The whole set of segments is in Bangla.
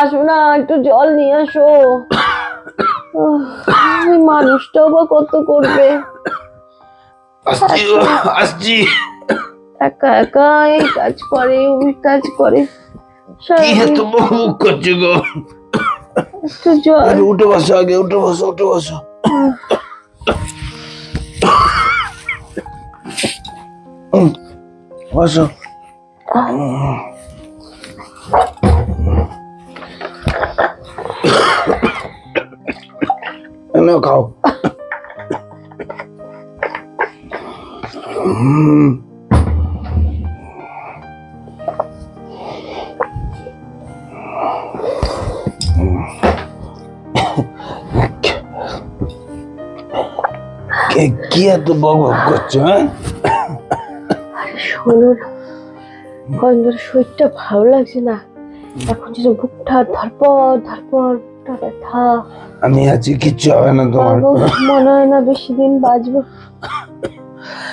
আসো না একটু জল নিয়ে আসো। ওই মানুষটাও বা কত করবে? আসছি আসছি। একা একা এই কাজ করে ওই কাজ করে। কি এত মুখ করছ গো? একটু জল। উঠে বসো আগে উঠে বসো উঠে বসো। বসো। উম, কে- এত বক বক করছ হ্যাঁ? শরীরটা ভালো লাগছে না। এখন যেন বুকটা ধরপর ধরপর বুকটা ব্যথা। আমি আছি কিচ্ছু হবে না তোমার। মনে হয় না বেশি দিন বাঁচবো।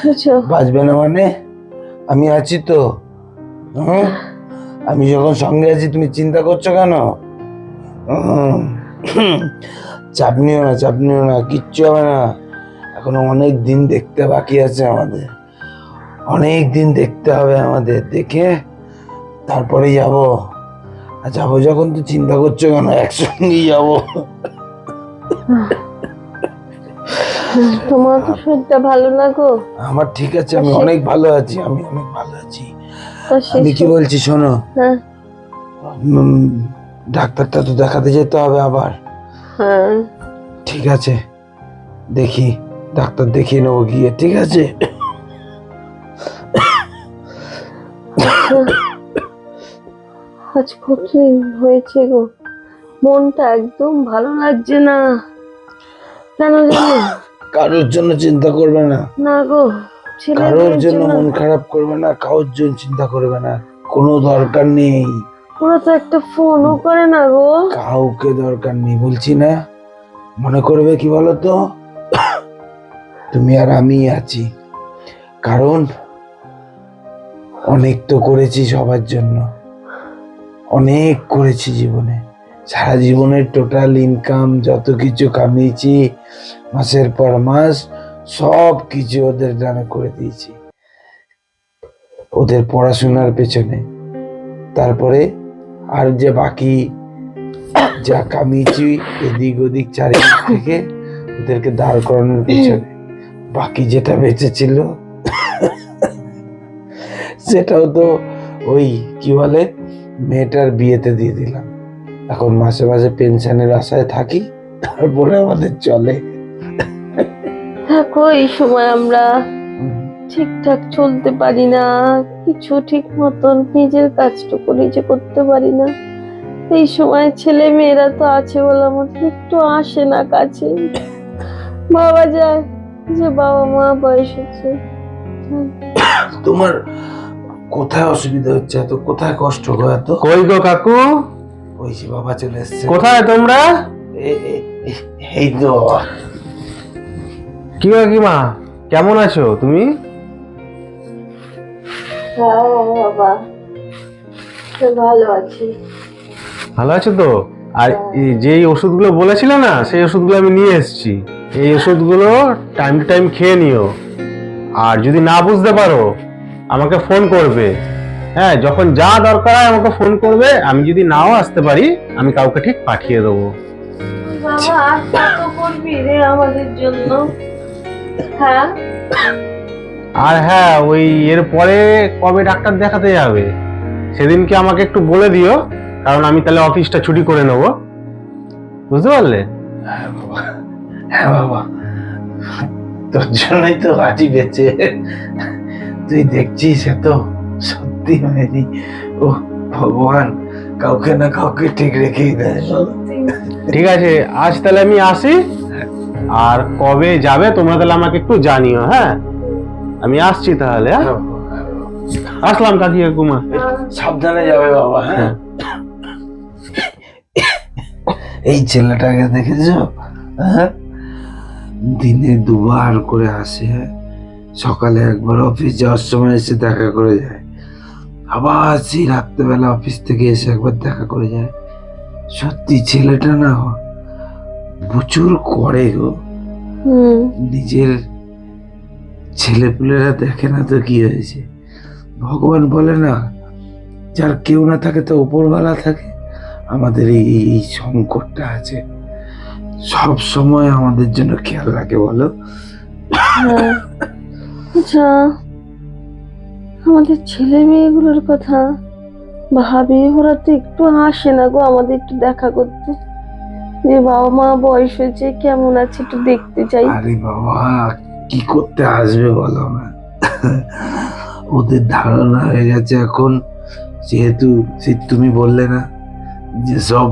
বুঝছ? বাঁচবে না মানে? আমি আছি তো? আমি যখন সঙ্গে আছি তুমি চিন্তা করছ কেন? চাপ নিও না চাপ নিও না কিচ্ছু হবে না। এখনও অনেক দিন দেখতে বাকি আছে আমাদের। অনেক দিন দেখতে হবে আমাদের দেখে তারপরে যাব। যাব যখন তো চিন্তা করছ কেন একসঙ্গেই যাব? তোমার তো শরীরটা ভালো না গো। আমার ঠিক আছে আমি অনেক ভালো আছি আমি অনেক ভালো আছি। আমি কি বলছি শোনো? হ্যাঁ। ডাক্তারটা তো দেখাতে যেতে হবে আবার। হ্যাঁ। ঠিক আছে দেখি ডাক্তার দেখিয়ে নেব গিয়ে ঠিক আছে? আজ কতদিন হয়েছে গো। মনটা একদম ভালো লাগছে না। কেন জানো? কারোর জন্য চিন্তা করবে না। না গো কারোর জন্য মন খারাপ করবে না কারোর জন্য চিন্তা করবে না। কোনো দরকার নেই। ওরা তো একটা ফোনও করে না গো। কাউকে দরকার নেই বলছি না। মনে করবে কি বলো তো তুমি আর আমি আছি। কারণ অনেক তো করেছি সবার জন্য। অনেক করেছি জীবনে। সারা জীবনের টোটাল ইনকাম যত কিছু কামিয়েছি, মাসের পর মাস, সব কিছু ওদের নামে করে দিয়েছি। ওদের পড়াশোনার পেছনে। তারপরে আর যে বাকি যা কামিয়েছি এদিক ওদিক, চারিদিক থেকে ওদেরকে দাঁড় করানোর পিছনে। বাকি যেটা বেঁচেছিল সেটাও তো ওই কি বলে? মেয়েটার বিয়েতে দিয়ে দিলাম। এখন মাসে মাসে পেনশনের আশায় থাকি তারপরে আমাদের চলে। দেখো এই সময় আমরা ঠিকঠাক চলতে পারি না কিছু ঠিক মতন নিজের কাজটুকু নিজে করতে পারি না। এই সময় ছেলে মেয়েরা তো আছে বলে আমাদের একটু আসে না কাছে। বাবা যায় যে বাবা মা বয়স হচ্ছে। তোমার কোথায় অসুবিধা হচ্ছে এত? কোথায় কষ্ট গো এত? কই গো কাকু? ওই যে বাবা চলে এসছে। কোথায় তোমরা? এই তো। কি গো কাকিমা? কেমন আছো তুমি? হ্যাঁ বাবা। ভালো আছি। ভালো আছো তো? আর এই যেই ওষুধগুলো বলেছিলে না সেই ওষুধগুলো আমি নিয়ে এসেছি। এই ওষুধগুলো টাইম টু টাইম খেয়ে নিও। আর যদি না বুঝতে পারো আমাকে ফোন করবে। হ্যাঁ যখন যা দরকার হয় আমাকে ফোন করবে আমি যদি নাও আসতে পারি আমি কাউকে ঠিক পাঠিয়ে দেবো। বাবা আর কত করবি রে আমাদের জন্য? হ্যাঁ? আর হ্যাঁ ওই এর পরে কবে ডাক্তার দেখাতে যাবে? সেদিনকে আমাকে একটু বলে দিও কারণ আমি তাহলে অফিসটা ছুটি করে নেব। বুঝতে পারলে? হ্যাঁ বাবা হ্যাঁ বাবা। তোর জন্যই তো আজই বেঁচে। তুই দেখছিস এত? সত্যি হয়নি। ও ভগবান কাউকে না কাউকে ঠিক রেখেই দেয়। ঠিক আছে আজ তাহলে আমি আসি। আর কবে যাবে তোমরা তাহলে আমাকে একটু জানিও হ্যাঁ? আমি আসছি তাহলে হ্যাঁ? হ্যাঁ হ্যাঁ। আসলাম কাকি কাকুমা সাবধানে যাবে বাবা হ্যাঁ? এই ছেলেটাকে দেখেছ? হ্যাঁ? দিনে দুবার করে আসে সকালে একবার অফিস যাওয়ার সময় এসে দেখা করে যায়। আবার সেই রাত্রেবেলা অফিস থেকে এসে একবার দেখা করে যায়। সত্যি ছেলেটা না প্রচুর করে গো। নিজের ছেলেপুলেরা দেখে না তো কি হয়েছে? ভগবান বলে না যার কেউ না থাকে তো উপরওয়ালা থাকে। আমাদের এই সংকটটা আছে। সব সময় আমাদের জন্য খেয়াল রাখে বলো। আচ্ছা আমাদের ছেলে মেয়েগুলোর কথা ভাবি, ওরা তো একটু আসে না গো আমাদের একটু দেখা করতে। যে বাবা মা বয়স হয়েছে, কেমন আছে একটু দেখতে চাই। আরে বাবা, কি করতে আসবে বলো না? ওদের ধারণা হয়ে গেছে এখন। যেহেতু তুমি বললে না, যে সব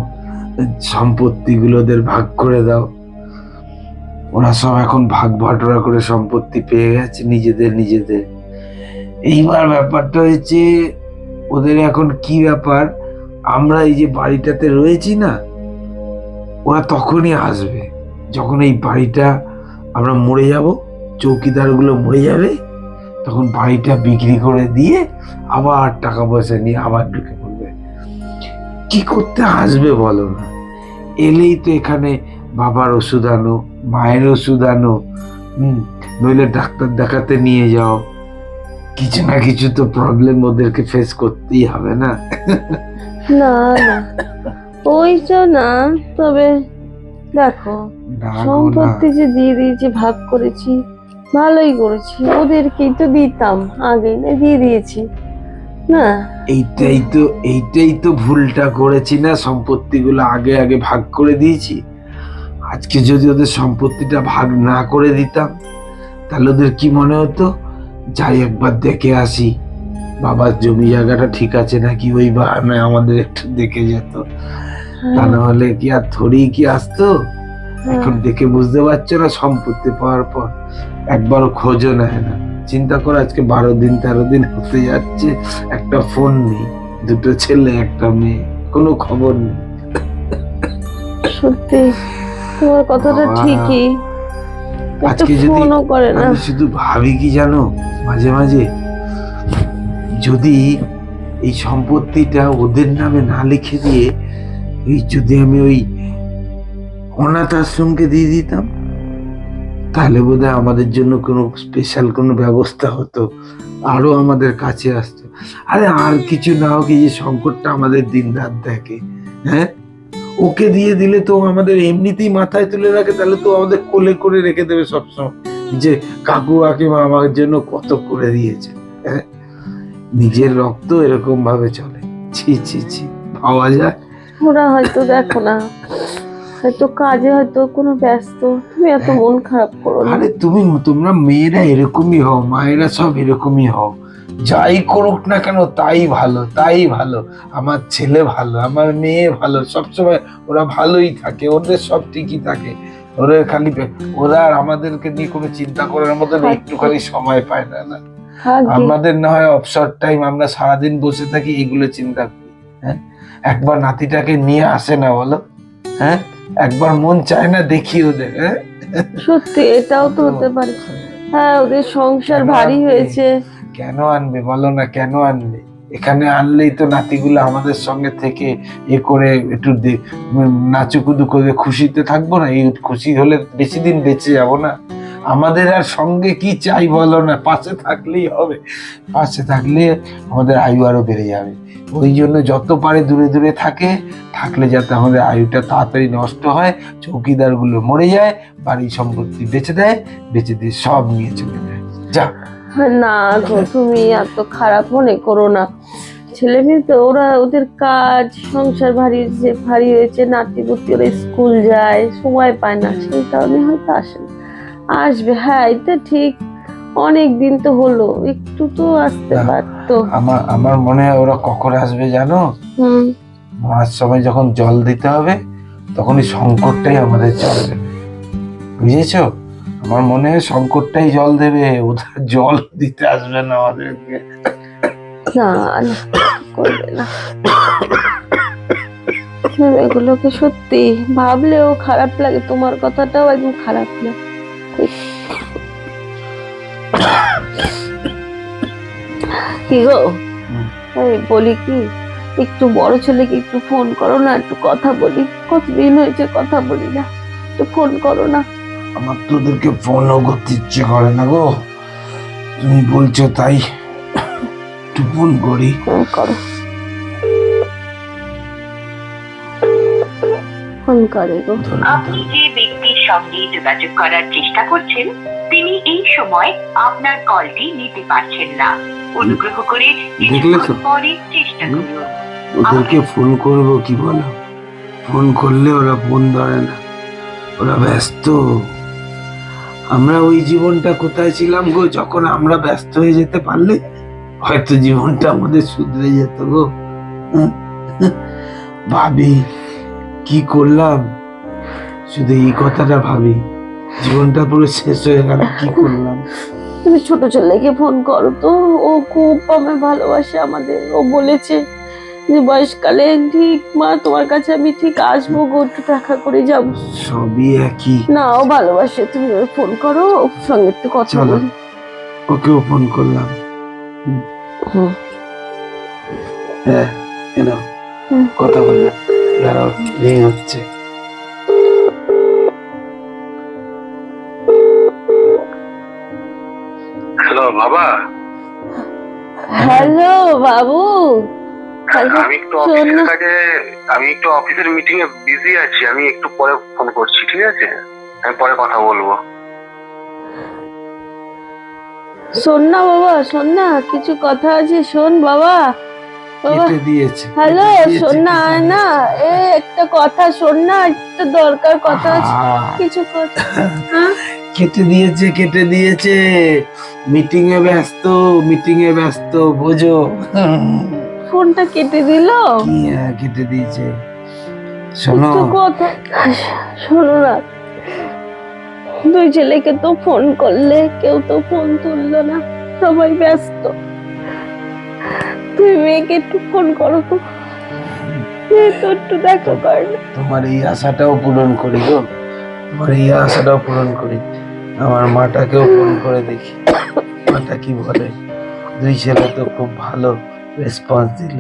সম্পত্তিগুলো ওদের ভাগ করে দাও। ওরা সব এখন ভাগ বাটোয়ারা করে সম্পত্তি পেয়ে গেছে নিজেদের নিজেদের। এইবার ব্যাপারটা হয়েছে, ওদের এখন কি ব্যাপার? আমরা এই যে বাড়িটাতে রয়েছি না, ওরা তখনই আসবে। যখন এই বাড়িটা আমরা মরে যাব, চৌকিদারগুলো মরে যাবে, তখন বাড়িটা বিক্রি করে দিয়ে আবার টাকা পয়সা নিয়ে আবার ঢুকে পড়বে। কি করতে আসবে বলো না? এলেই তো এখানে বাবার ওষুধ আনো মায়ের ওষুধ আনো হুম, নইলে ডাক্তার দেখাতে নিয়ে যাও। কিছু না কিছু তো প্রবলেম ওদেরকে ফেস করতেই হবে না? না না। ওইটা না তবে দেখো। সম্পত্তি যে দিয়ে দিয়েছি ভাগ করেছি ভালোই করেছি। ওদেরকেই তো দিতাম আগে না দিয়ে দিয়েছি। না। এইটাই তো এইটাই তো ভুলটা করেছি না? সম্পত্তিগুলো আগে আগে ভাগ করে দিয়েছি? আজকে যদি ওদের সম্পত্তিটা ভাগ না করে দিতাম তাহলে ওদের কি মনে হতো? যাই একবার দেখে আসি। বাবার জমি জায়গাটা ঠিক আছে নাকি? ওই বাহানায় আমাদের একটু দেখে যেত। তা না হলে কি আর থরেই কি আসতো? এখন দেখে বুঝতে পারছ না সম্পত্তি পাওয়ার পর। একবারও খোঁজও নেয় না। চিন্তা করো আজকে বারো দিন তেরো দিন হতে যাচ্ছে। একটা ফোন নেই দুটো ছেলে একটা মেয়ে কোনো খবর নেই। সত্যি। তোমার কথাটা ঠিকই আজকে যদি করে না। শুধু ভাবি কি জানো মাঝে মাঝে যদি এই সম্পত্তিটা ওদের নামে না লিখে দিয়ে এই যদি আমি ওই অনাথ আশ্রমকে দিয়ে দিতাম তাহলে বোধহয় আমাদের জন্য কোনো স্পেশাল কোনো ব্যবস্থা হতো আরও আমাদের কাছে আসতো। আরে আর কিছু না হোক এই যে সংকটটা আমাদের দিন রাত দেখে হ্যাঁ? ওকে দিয়ে দিলে তো আমাদের এমনিতেই মাথায় তুলে রাখে তাহলে তো আমাদের কোলে করে রেখে দেবে সবসময়। যে কাকু কাকিমা আমার জন্য কত করে দিয়েছে হ্যাঁ? নিজের রক্ত এরকম ভাবে চলে। ছি ছি ছি পাওয়া যায়? ওরা হয়তো দেখো না। হয়তো কাজে হয়তো কোনো ব্যস্ত। তুমি এত মন খারাপ করো আরে তুমি তোমরা মেয়েরা এরকমই হও মায়েরা সব এরকমই হও। যাই করুক না কেন তাই ভালো তাই ভালো। আমার ছেলে ভালো আমার মেয়ে ভালো সবসময় ওরা ভালোই থাকে ওদের সব ঠিকই থাকে। ওরা খালি ওরা আর আমাদেরকে নিয়ে কোনো চিন্তা করার মতন। একটুখানি সময় পায় না না। আমাদের না হয় অবসর টাইম আমরা সারাদিন বসে থাকি এগুলো চিন্তা করি হ্যাঁ? একবার নাতিটাকে নিয়ে আসে না বলো হ্যাঁ? একবার মন চায় না দেখি ওদের হ্যাঁ? সত্যি এটাও তো হতে পারে। হ্যাঁ ওদের সংসার ভারী হয়েছে। কেন আনবে? বলো না, কেন আনবে? এখানে আনলেই তো নাতিগুলো আমাদের সঙ্গে থেকে এ করে একটু নাচুকুদু করে খুশিতে থাকব না? এই খুশি হলে বেশি দিন বেঁচে যাব না। আমাদের আর সঙ্গে কি চাই বলো না? পাশে থাকলেই হবে। পাশে থাকলে আমাদের আয়ু আরও বেড়ে যাবে। ওই জন্য যত পারে দূরে দূরে থাকে, থাকলে যাতে আমাদের আয়ুটা তাড়াতাড়ি নষ্ট হয়, চৌকিদারগুলো মরে যায়, বাড়ি সম্পত্তি বেচে দেয়, বেচে দিয়ে সব নিয়ে চলে যায়। যা। না গো তুমি এত খারাপ মনে করো না। ছেলে মেয়ে তো ওরা ওদের কাজ সংসার ভারী যে ভারী হয়েছে নাতি পুতি ওরা স্কুল যায় সময় পায় না সেই কারণে হয়তো আসে না। আসবে হ্যাঁ এটা ঠিক। অনেক দিন তো হলো একটু তো আসতে। পারতো। আমার আমার মনে হয় ওরা কখন আসবে জানো? হুম। মরার সময় যখন জল দিতে হবে তখনই সংকটটাই আমাদের জল দেবে বুঝেছ? আমার মনে হয় সংকটটাই জল দেবে ওদের জল দিতে আসবে না আমাদেরকে। না না করবে না। এগুলোকে সত্যি ভাবলেও খারাপ লাগে তোমার কথাটাও একদম খারাপ লাগে কি গো? বলি কি একটু বড় ছেলেকে একটু ফোন করো না একটু কথা বলি। কতদিন হয়েছে কথা বলি না একটু ফোন করো না। আমার তোদেরকে ফোনও করতে ইচ্ছে করে না গো। তুমি বলছো তাই। একটু ফোন করি। করো। ফোন করে গো। আপনি যে ব্যক্তির সঙ্গে যোগাযোগ করার চেষ্টা করছেন তিনি এই সময় আপনার কলটি নিতে পারছেন না। অনুগ্রহ করে দেখলে তো? কিছুক্ষণ পরে চেষ্টা। করুন। ওদেরকে ফোন করব কি বলো? ফোন করলে ওরা ফোন ধরে না। ওরা ব্যস্ত। আমরা ওই জীবনটা কোথায় ছিলাম গো? যখন আমরা ব্যস্ত হয়ে যেতে পারলে, হয়তো জীবনটা আমাদের শুধরে যেত গো। হ্যাঁ? ভাবি, কি করলাম? শুধু এই কথাটা ভাবি। জীবনটা পুরো শেষ হয়ে গেল, কি করলাম? তুমি ছোট ছেলেকে ফোন করো তো। ও খুব আমায় ভালোবাসে আমাদের। ও বলেছে যে বয়সকালে ঠিক মা তোমার কাছে আমি ঠিক আসব গো একটু দেখা করে যাব। সবই একই। না ও ভালোবাসে তুমি ওর ফোন করো ওর সঙ্গে একটু কথা চলো। বলি। ওকেও ফোন করলাম। হুম। হ্যাঁ এনাও হুম। কথা বলে দাঁড়াও রিং হচ্ছে। হ্যালো বাবা। হ্যালো বাবু। আমি একটু অফিসের কাজে আমি একটু অফিসের মিটিং এ বিজি আছি আমি একটু পরে ফোন করছি ঠিক আছে? আমি পরে কথা বলব। শোন না বাবা শোন না কিছু কথা আছে? শোন বাবা। হ্যালো শোন না। না এ একটা কথা শোন না একটা দরকার কথা আছে। কিছু কথা হ্যাঁ? কেটে দিয়েছে কেটে দিয়েছে। মিটিং এ ব্যস্ত মিটিং এ ব্যস্ত বোঝো। ফোনটা কেটে দিল। হ্যাঁ, কেটে দিয়েছে। শোনো। শোনো না। দুই ছেলেকে তো ফোন করলে কেউ তো ফোন তুললো না। সবাই ব্যস্ত। তুই মেয়েকে একটু ফোন করো তো। একটু দেখা কর তোমার এই আশাটাও পূরণ করি গো তোমার এই আশাটাও পূরণ করি। আমার মাটাকেও ফোন করে দেখি। মাটা কি বলে? দুই ছেলে তো খুব ভালো। রেসপন্স দিল।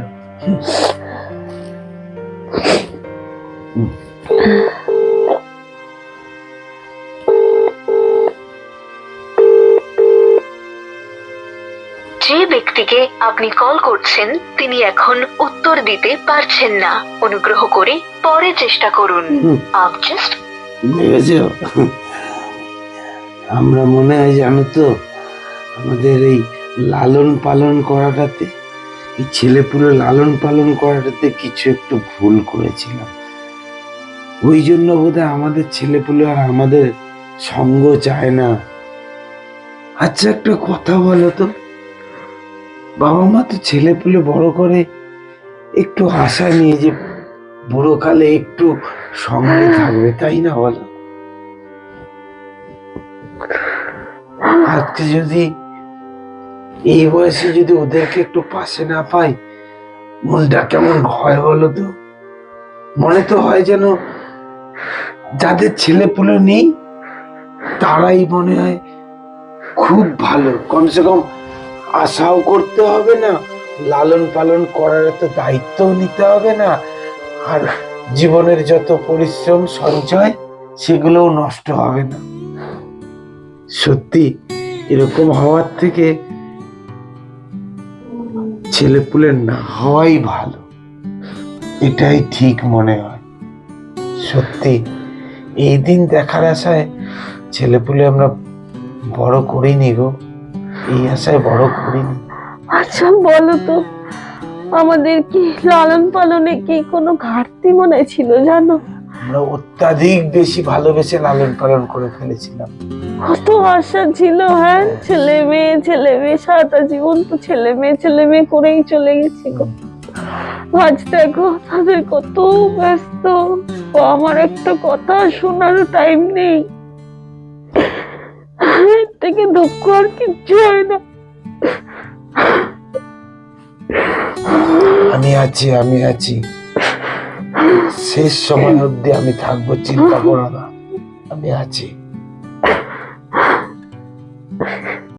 যে ব্যক্তিকে আপনি কল করছেন তিনি এখন উত্তর দিতে পারছেন না। অনুগ্রহ করে পরে চেষ্টা করুন। আপ জাস্ট দেখেছ আমরা মনে হয় জানো তো আমাদের এই লালন পালন করাটাতে এই ছেলেপুলে লালন পালন করাটাতে কিছু একটু ভুল করেছিলাম। ওই জন্য বোধহয় আমাদের ছেলেপুলে আর আমাদের সঙ্গ চায় না। আচ্ছা একটা কথা বলো তো। বাবা মা তো ছেলেপুলে বড় করে একটু আশা নিয়ে যে বুড়োকালে একটু সঙ্গে থাকবে, তাই না বলো? আজকে যদি এই বয়সে যদি ওদেরকে একটু পাশে না পাই, মনটা কেমন হয় বলো তো? মনে তো হয় যেন যাদের ছেলে পুলে নেই, তারাই মনে হয় খুব ভালো। কমসে কম আশাও করতে হবে না, লালন পালন করার তো দায়িত্বও নিতে হবে না, আর জীবনের যত পরিশ্রম, সঞ্চয়, সেগুলোও নষ্ট হবে না। সত্যি, এরকম হওয়ার থেকে ছেলেপুলের না হওয়াই ভালো। এটাই ঠিক মনে হয়। সত্যি, এই দিন দেখার আশায় ছেলেপুলে আমরা বড় করিনি গো। এই আশায় বড় করিনি। আচ্ছা বলো তো, আমাদের কি লালন পালনে কি কোনো ঘাটতি মনে ছিল জানো? আমরা অত্যাধিক বেশি ভালোবেসে লালন পালন করে ফেলেছিলাম। কত আশা ছিল হ্যাঁ? ছেলে মেয়ে ছেলে মেয়ে সারাটা জীবন তো ছেলে মেয়ে ছেলে মেয়ে করেই চলে গেছি গো। আজ দেখো তাদের কত ব্যস্ত। আমার একটা কথা শোনার টাইম নেই। থেকে দুঃখ আর কিচ্ছু হয় না। আমি আছি আমি আছি। শেষ সময় অবধি আমি থাকব চিন্তা করো না। আমি আছি।